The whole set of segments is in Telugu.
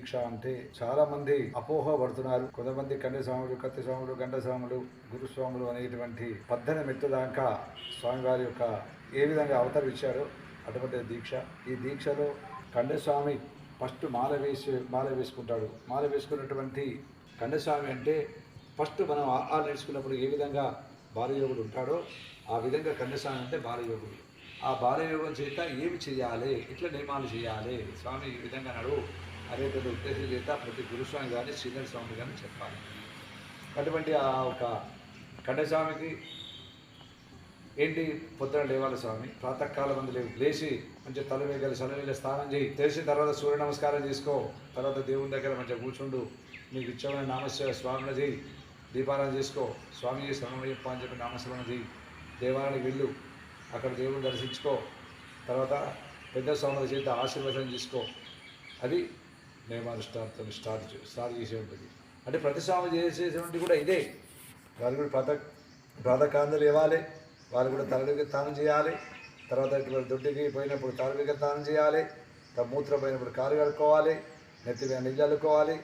దీక్ష చాలా మంది అపోహ పడుతున్నారు. కొంతమంది కండి స్వాములు కత్తి స్వాములు గండ స్వాములు గురుస్వాములు అనేటువంటి పద్దెనిమిది మెట్టు దాకా స్వామివారి యొక్క ఏ విధంగా అవతరించారో అటువంటి దీక్ష. ఈ దీక్షలో కండస్వామి ఫస్ట్ మాల వేసి మాల వేసుకుంటాడు. మాల వేసుకున్నటువంటి కండస్వామి అంటే ఫస్ట్ మనం ఆహారం నేర్చుకున్నప్పుడు ఏ విధంగా బాలయోగుడు ఉంటాడో ఆ విధంగా కండస్వామి అంటే బాలయోగుడు. ఆ బాలయోగం చేత ఏమి చేయాలి? ఇట్లా నియమాలు చేయాలి? స్వామి ఈ విధంగా నడు అనేటువంటి ఉద్దేశం చేత ప్రతి గురుస్వామి కానీ సీనియర్ స్వామి కానీ చెప్పాలి. అటువంటి ఆ ఒక కండస్వామికి ఏంటి పొద్దున లేవాలి స్వామి? ప్రాతకాలం మంది లేవు. లేచి మంచిగా తల వేగలి సలవేగలి స్నానం చేయి. తెలిసిన తర్వాత సూర్య నమస్కారం చేసుకో. తర్వాత దేవుని దగ్గర మంచిగా కూర్చుండు. నీకు ఇచ్చమైన నామస్వ స్వామిని చేయి. దీపారాధన చేసుకో. స్వామి శరణమయ్యప్ప అని చెప్పి నామస్మరణ చేయి. దేవాలయానికి వెళ్ళు. అక్కడ దేవుని దర్శించుకో. తర్వాత పెద్ద స్వామి చేత ఆశీర్వదం తీసుకో. అది నియమానుష్ఠానంతో స్టార్ట్ చే- స్టార్ట్ చేసే ఉంటుంది. అంటే ప్రతి చేసేటువంటి కూడా ఇదే. వాళ్ళు కూడా ప్రాత ప్రాతకాందలు ఇవ్వాలి వాళ్ళు కూడా తలడికి తానం చేయాలి. తర్వాత దొడ్డికి పోయినప్పుడు తలడికి తానం చేయాలి. మూత్ర మూత్రం పోయినప్పుడు కాలు కడుక్కోవాలి. నెత్తి మీద నీళ్ళు అల్లుకోవాలి.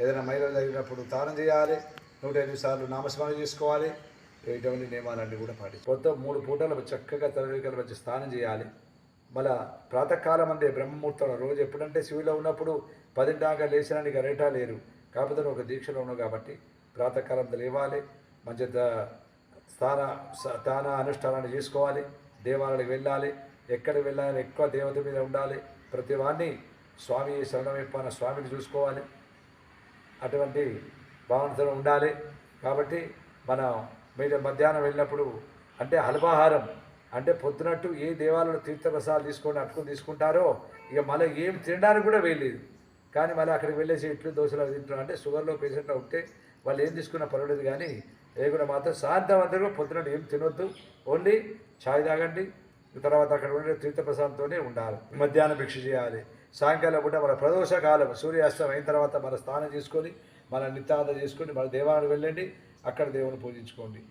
ఏదైనా మైలు తగినప్పుడు తానం చేయాలి. నూట ఎనిమిది సార్లు నామస్మరణ చేసుకోవాలి. ఇటువంటి నియమాలన్నీ కూడా పాటించాలి. మొత్తం మూడు పూటలు చక్కగా తలడికలు వచ్చి స్నానం చేయాలి. మళ్ళా ప్రాతకాలం అందే బ్రహ్మముహూర్తంలో రోజు ఎప్పుడంటే శివులో ఉన్నప్పుడు పదింటాగా లేచడానికి రేటా లేరు. కాకపోతే ఒక దీక్షలో ఉన్నావు కాబట్టి ప్రాతకాలం లేవాలి. మంచి ద- స్థాన స్థాన అనుష్ఠానాన్ని చేసుకోవాలి. దేవాలయానికి వెళ్ళాలి. ఎక్కడ వెళ్ళాలి? ఎక్కువ దేవత మీద ఉండాలి. ప్రతి వాడిని స్వామి శరణమైపోయిన స్వామిని చూసుకోవాలి. అటువంటి భావనతో ఉండాలి. కాబట్టి మనం మీరు మధ్యాహ్నం వెళ్ళినప్పుడు అంటే అల్పాహారం అంటే పొద్దునట్టు ఏ దేవాలయంలో తీర్థప్రసాదాలు తీసుకొని అట్టుకుని తీసుకుంటారో ఇక మళ్ళీ ఏం తినడానికి కూడా వేయలేదు కానీ మళ్ళీ అక్కడికి వెళ్ళేసి ఇట్లు దోశలు తింటారు అంటే షుగర్లో పేషెంట్లో ఉంటే వాళ్ళు ఏం తీసుకున్నా పర్వాలేదు కానీ ఏ కూడా మాత్రం సాయంత్రం పొద్దునట్టు ఏం తినొద్దు. ఓన్లీ ఛాయ్ తాగండి. తర్వాత అక్కడ ఉండే తీర్థప్రసాదంతోనే ఉండాలి. మధ్యాహ్నం భిక్ష చేయాలి. సాయంకాలం కూడా మన ప్రదోషకాలం సూర్యాస్తం అయిన తర్వాత మన స్నానం చేసుకొని మన నిత్యానంద చేసుకొని మన దేవాలయం వెళ్ళండి. అక్కడ దేవుని పూజించుకోండి.